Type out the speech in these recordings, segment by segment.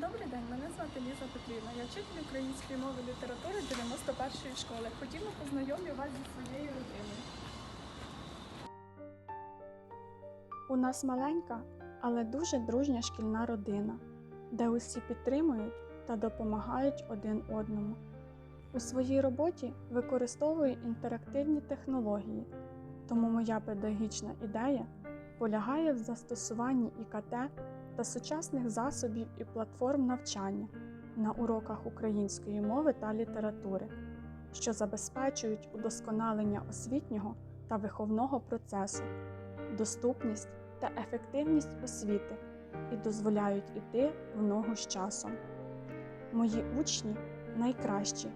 Добрий день, мене звати Ліза Петрівна. Я вчитель української мови і літератури 91-ї школи. Ходімо познайомлю вас зі своєю родиною. У нас маленька, але дуже дружня шкільна родина, де усі підтримують та допомагають один одному. У своїй роботі використовую інтерактивні технології, тому моя педагогічна ідея полягає в застосуванні ІКТ та сучасних засобів і платформ навчання на уроках української мови та літератури, що забезпечують удосконалення освітнього та виховного процесу, доступність та ефективність освіти і дозволяють іти в ногу з часом. Мої учні найкращі.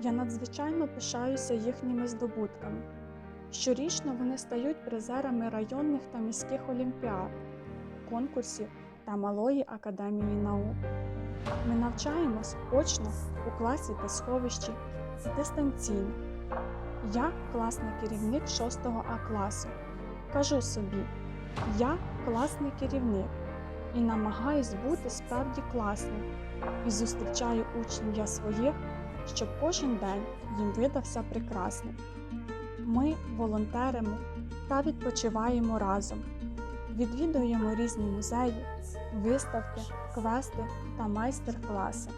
Я надзвичайно пишаюся їхніми здобутками. Щорічно вони стають призерами районних та міських олімпіад, конкурсів та Малої академії наук. Ми навчаємось очно у класі та сховищі дистанційно. Я класний керівник 6 А класу. Кажу собі, я класний керівник і намагаюсь бути справді класним і зустрічаю учнів я своїх, щоб кожен день їм видався прекрасним. Ми волонтеримо та відпочиваємо разом, відвідуємо різні музеї, виставки, квести та майстер-класи.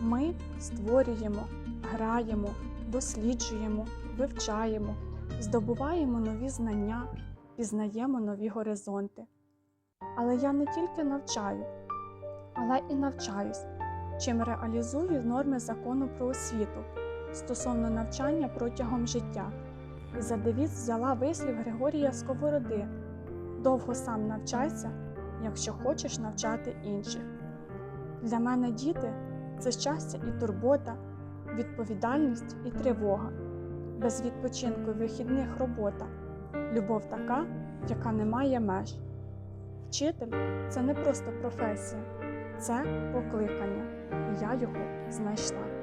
Ми створюємо, граємо, досліджуємо, вивчаємо, здобуваємо нові знання, пізнаємо нові горизонти. Але я не тільки навчаю, але і навчаюсь, чим реалізую норми закону про освіту стосовно навчання протягом життя. І за девіз взяла вислів Григорія Сковороди довго сам навчайся, якщо хочеш навчати інших. Для мене діти це щастя і турбота, відповідальність і тривога, без відпочинку і вихідних робота, любов така, яка не має меж. Вчитель це не просто професія, це покликання, і я його знайшла.